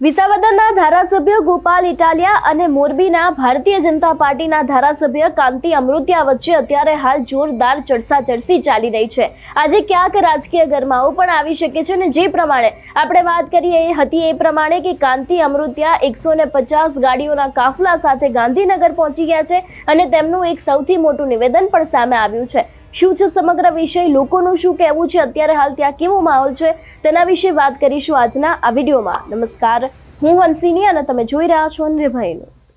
વિસાવદરના ધારાસભ્ય ગોપાલ ઇટાલિયા અને મોરબીના ભારતીય જનતા પાર્ટીના ધારાસભ્ય કાંતિ અમૃત્યા વચ્ચે અત્યારે હાલ જોરદાર ચડસાચડસી ચાલી રહી છે. આજે ક્યાંક રાજકીય ગરમાઓ પણ આવી શકે છે અને જે પ્રમાણે આપણે વાત કરીએ હતી એ પ્રમાણે કે કાંતિ અમૃત્યા એકસો ને પચાસ ગાડીઓના કાફલા સાથે ગાંધીનગર પહોંચી ગયા છે અને તેમનું એક સૌથી મોટું નિવેદન પણ સામે આવ્યું છે. શું છે સમગ્ર વિષય? લોકોનું શું કહેવું છે? અત્યારે હાલ ત્યાં કેવો માહોલ છે? તેના વિશે વાત કરીશું આજના આ વિડીયોમાં. નમસ્કાર. હું હંસિની અને તમે જોઈ રહ્યા છો નિર્ભય ન્યૂઝ.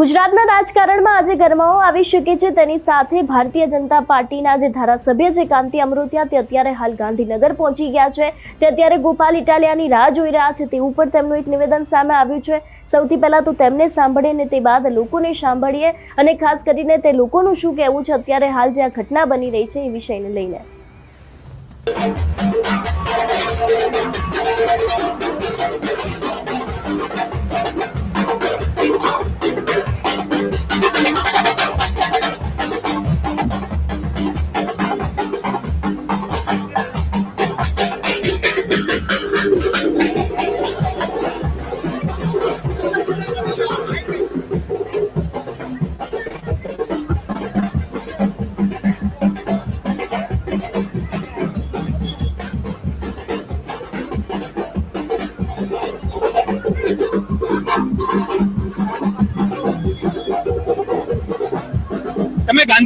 ગુજરાતના રાજકારણમાં આજે ગરમાવો આવી શકે છે. તેની સાથે ભારતીય જનતા પાર્ટીના જે ધારાસભ્ય છે, કાંતિ અમૃતિયા, તે અત્યારે હાલ ગાંધીનગર પહોંચી ગયા છે. તે અત્યારે ગોપાલ ઇટાલિયાની રાહ જોઈ રહ્યા છે. તે ઉપર તેમનું એક નિવેદન સામે આવ્યું છે. સૌથી પહેલા તો તેમને સાંભળીએ અને તે બાદ લોકોને સાંભળીએ અને ખાસ કરીને તે લોકોનું શું કહેવું છે? અત્યારે હાલ જે આ ઘટના બની રહી છે એ વિષયને લઈને.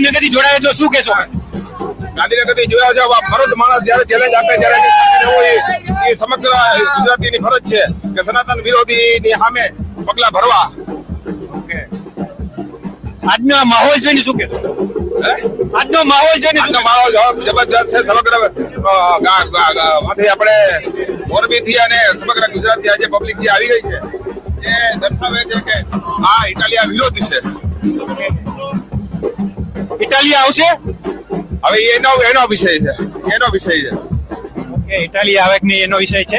ગાંધીનગરથી જોડાયા છો શું કહેશો? ગાંધીનગરથી જોયા છે ભરત માણસ જયારે ચેલેન્જ આપે ત્યારે એ- સમગ્ર સમગ્ર ગુજરાતીની ફરજ છે કે સનાતન વિરોધી ની સામે પગલા ભરવા. આજનો માહોલ માહોલ જોઈને શું કહેશો? આજનો માહોલ જોઈને ને આજનો માહોલ જબરજસ્ત છે. સમગ્રમાંથી આપણે મોરબી થી અને સમગ્ર ગુજરાતથી આજે પબ્લિક જે આવી ગઈ છે એ દર્શાવે છે કે આ ઇટાલિયા વિરોધી છે. ઇટાલિયા આવશે? હવે એનો એનો વિષય છે. એનો વિષય છે. ઓકે ઇટાલી આવે કે નહીં એનો વિષય છે?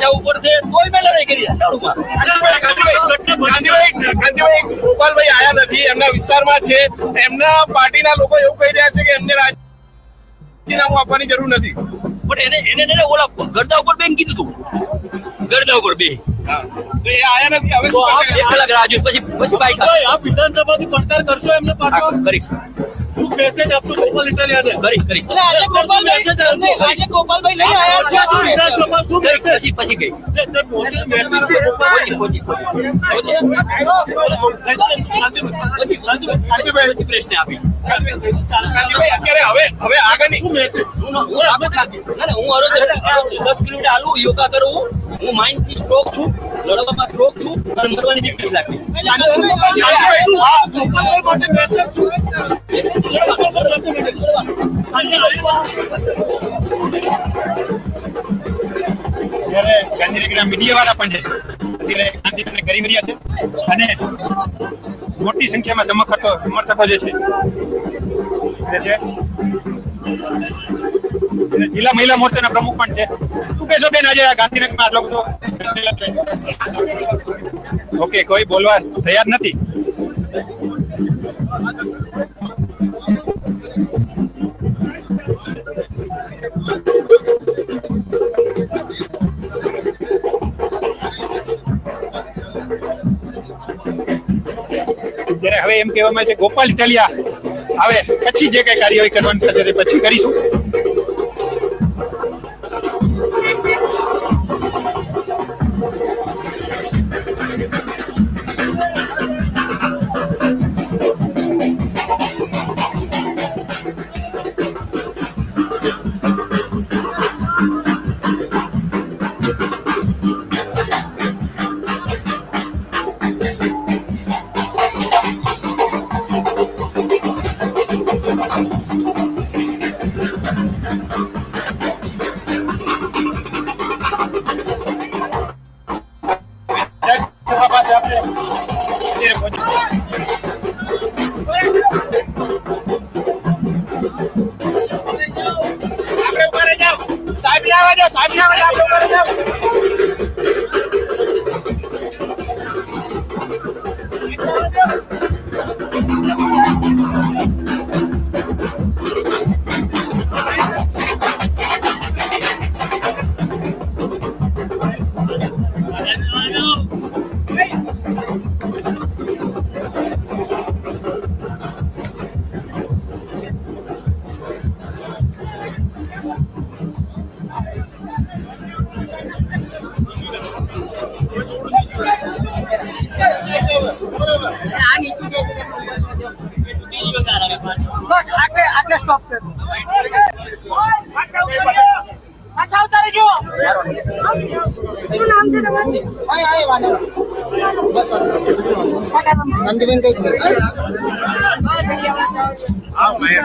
જવું પડશે તોય મેં રહી કરી ગાંધીભાઈ ગાંધીભાઈ આયા નથી એમના વિસ્તારમાં છે. એમના પાર્ટીના લોકો એવું કહી રહ્યા છે કે એમને રાજીનામું આપવાની જરૂર નથી. પણ એને એને એને ઓલા ગરદા ઉપર બેન કીધું તું. ગરદા ઉપર બે કરશે? વિધાનસભાથી પડતાર કરશો એમને પાછો? કરી શું મેસેજ આપશો ગોપાલ ઇટાલિયાને. કરી કરી. આજે ગોપાલભાઈ આજે ગોપાલભાઈ નહીં આયા વિધાનસભા શું મેસેજ પછી પછી ગઈ. મેસેજ છે ગોપાલભાઈ. આપી. અત્યારે હવે હવે આગળની. શું મેસેજ હું હરોજ દસ કિલોમીટર હાલું યોગા કરું. હું માઇન્ડથી સ્ટ્રોક છું લડવામાં સ્ટ્રોક છું અને મરવાની બીક લાગતી. ગાંધીભાઈ, આ ગોપાલભાઈ માટે મેસેજ શું ત્યારે ગાંધીનગરના મીડિયાવાળા પણ છે. અત્યારે ગાંધીનગર રહ્યા છે. અને મોટી સંખ્યામાં સમર્થકો સમર્થકો જે છે જિલ્લા મહિલા મોરચાના પ્રમુખ પણ છે. શું કહેશો બેન, આજે આ ગાંધીનગરમાં આટલો બધો ઓકે, કોઈ બોલવા તૈયાર નથી. હવે એમ કહેવામાં છે, ગોપાલ ઇટાલિયા હવે પછી જે કઈ કાર્યવાહી કરવાની થશે તે પછી કરીશું. સાહેબ ને આવવા દો સાહેબ ને આવવા બસ આટલે આટલે સ્ટોપ કર પાછા ઉતારી ગયો. શું નામ છે તમારું? હા હા વાંધો બસ નંદીબેન કઈ હા મેં.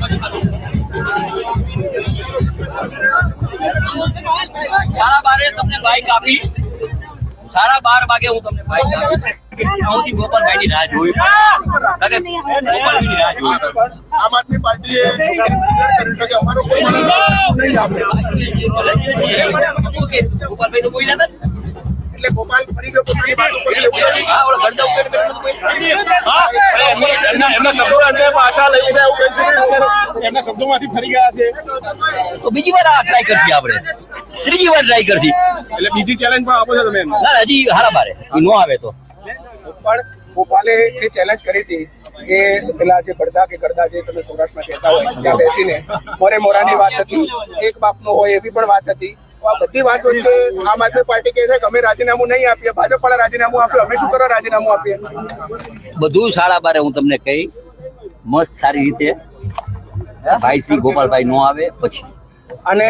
સાડા બારે તમને બાઈક આપીશ. સાડા બાર વાગે હું તમને બાઈક આપીશ. ગોપાલભાઈ ની રાહ જોઈ ગોપાલભાઈ ની રાહ જોઈ આમ આદમી પાર્ટીએ કર્યું છે કે અમારો કોઈ નહીં આપે. ગોપાલભાઈ તો બોલ્યા હતા એટલે ગોપાલ ફરી ગયો પોતાની વાત ઉપર એવું નથી. હા ઓલો ગરદા ઉપર બેઠો તો બોલ્યા. એમના શબ્દો એમને પાછા લઈને એમના શબ્દોમાંથી ફરી ગયા છે. તો બીજી વાર આ ટ્રાય કરશી આપણે. ત્રીજી વાર ટ્રાય કરશી. એટલે બીજી ચેલેન્જ પણ આપો છો તમે ના હજી હારા મારે. નો આવે તો. પણ ગોપાલે જે ચેલેન્જ કરી હતી કે પેલા જે પડદા કે કરતા જે તમે સૌરાષ્ટ્રમાં કહેતા હોય ત્યાં બેસીને મોરે મોરાની વાત હતી એક બાપનો હોય એવી પણ વાત હતી. આ બધી વાત વચ્ચે આમ આદમી પાર્ટી કહે છે કે અમે રાજીનામું નહીં આપીએ ભાજપ વાળા રાજીનામું આપ્યું અમે શું કરવા રાજીનામું આપીએ? બધું શાળા બારે હું તમને કહીશ. મસ્ત સારી રીતે. ભાઈ શ્રી ગોપાલભાઈ નો આવે પછી અને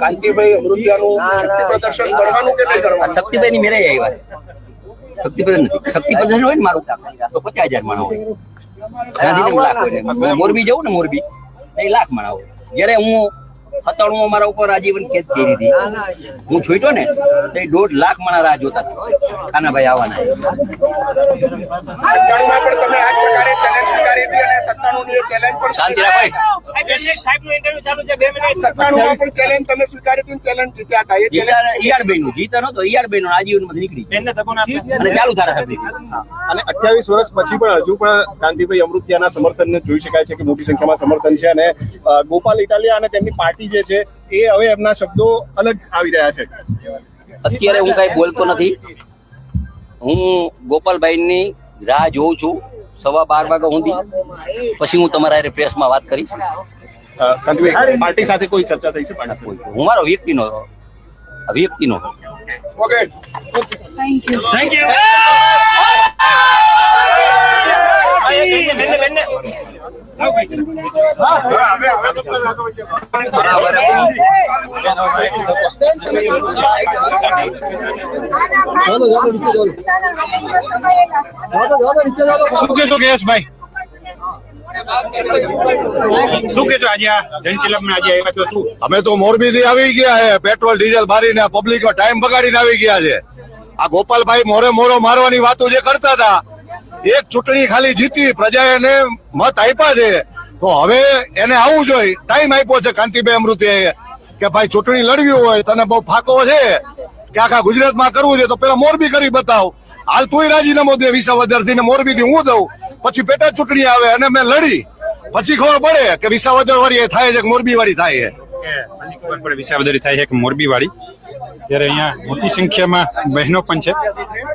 કાંતિભાઈ અમૃતિયાનું શક્તિ પ્રદર્શન કરવાનું કે નહીં કરવાનું? શક્તિભાઈ ની મેરે આવ્યા શક્તિ પ્રદર્શન શક્તિ પ્રદર્શન હોય ને મારું તો પચાસ હજાર માણસ હોય. મોરબી જવું ને મોરબી. એ લાખ માણસ હોય. જ્યારે હું સત્તાણું મારા ઉપર આજીવન કેદ કરી હતી હું છૂટ્યો ને તો દોઢ લાખ મારા રાહ જોતા. હતા. કાનાભાઈ આવવાના સત્તાણુંમાં પણ તમે આ જ પ્રકારે ચેલેન્જ સ્વીકારી હતી અને સત્તાણુંની એ ચેલેન્જ પણ શાંતિ રાખો. સત્તાણુંમાં પણ ચેલેન્જ તમે સ્વીકારી હતી ચેલેન્જ જીત્યા હતા. એ ચેલેન્જ ઈયાડભાઈ નું જીતા નતો ઈયાડભાઈ નું આજીવનમાંથી નીકળી ગયું. અને ચાલુ અને અઠ્યાવીસ વર્ષ પછી પણ હજુ પણ કાંતિભાઈ અમૃતિયાના સમર્થન જોઈ શકાય છે કે મોટી સંખ્યામાં સમર્થન છે અને ગોપાલ ઇટાલિયા અને તેમની પાર્ટી જે છે એ હવે એમના શબ્દો અલગ આવી રહ્યા છે. અત્યારે હું કઈ બોલતો નથી. હું ગોપાલભાઈની રાહ જોઉં છું. સવા બાર વાગ્યા સુધી. પછી હું તમારા પ્રેસમાં વાત કરીશ. પાર્ટી સાથે કોઈ ચર્ચા થઈ છે? હું મારો વ્યક્તિનો વ્યક્તિનો ઓકે શું અમે તો મોરબી થી આવી ગયા છે. પેટ્રોલ, ડીઝલ મારીને પબ્લિક ટાઈમ બગાડીને આવી ગયા છે. આ ગોપાલભાઈ મોરે મોરો મારવાની વાતો જે કરતા હતા એક ચૂંટણી ખાલી જીતી પ્રજા એને મત આપ્યા છે, તો હવે એને આવવું જોઈએ. ટાઈમ આપ્યો છે કાંતિભાઈ અમૃતે કે ભાઈ ચૂંટણી લડવી હોય, તને બહુ ફાકો છે કે આખા ગુજરાતમાં કરવું છે, તો પેલા મોરબી કરી બતાવ. હાલ તુંય રાજીનામો દે વિસાવદરથી મોરબી થી હું દઉં. પછી પેટા ચૂંટણી આવે અને મેં લડી. પછી ખબર પડે કે વિસાવદર વાળી થાય છે મોરબી વાળી થાય છે. વિસાવદરી થાય છે કે મોરબી વાળી ત્યારે અહીંયા મોટી સંખ્યામાં બહેનો પણ છે.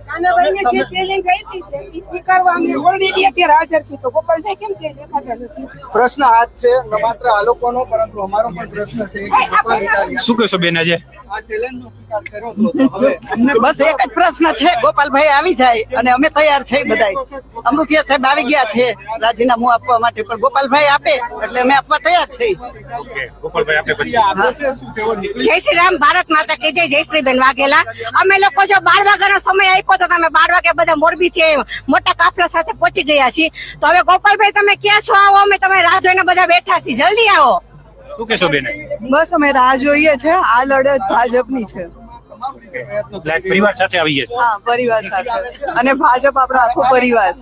કાનાભાઈને જે challenge આપી છે, ઈ સ્વીકારવા અમે already અત્યારે હાજર છીએ. તો ગોપાલભાઈ કેમ કે દેખાતા નથી? પ્રશ્ન આ જ છે ન માત્ર આ લોકોનો પરંતુ અમારો પણ પ્રશ્ન છે. શું કહેશો બેન આજે? બસ એક જ પ્રશ્ન છે ગોપાલભાઈ આવી જાય અને અમે તૈયાર છે બધાય. અમૃતિયા સાહેબ આવી ગયા છે રાજીનામું આપવા માટે પણ ગોપાલભાઈ આપે એટલે અમે આપવા તૈયાર છે જય શ્રી રામ ભારત માતા કે જય જય શ્રી બેન વાઘેલા. અમે લોકો જો બાર વાગ્યાનો સમય આપ્યો તો તમે બાર વાગે બધા મોરબી થી મોટા કાફલા સાથે પહોંચી ગયા છીએ. તો હવે ગોપાલભાઈ તમે ક્યાં છો? આવો અમે તમે રાહ જોઈને બધા બેઠા છીએ. જલ્દી આવો. શું કહેશો બેન? બસ અમે રાહ જોઈએ છે. આ લડત ભાજપની છે. પરિવાર સાથે આવીએ હા પરિવાર સાથે. અને ભાજપ આપણો આખો પરિવાર છે.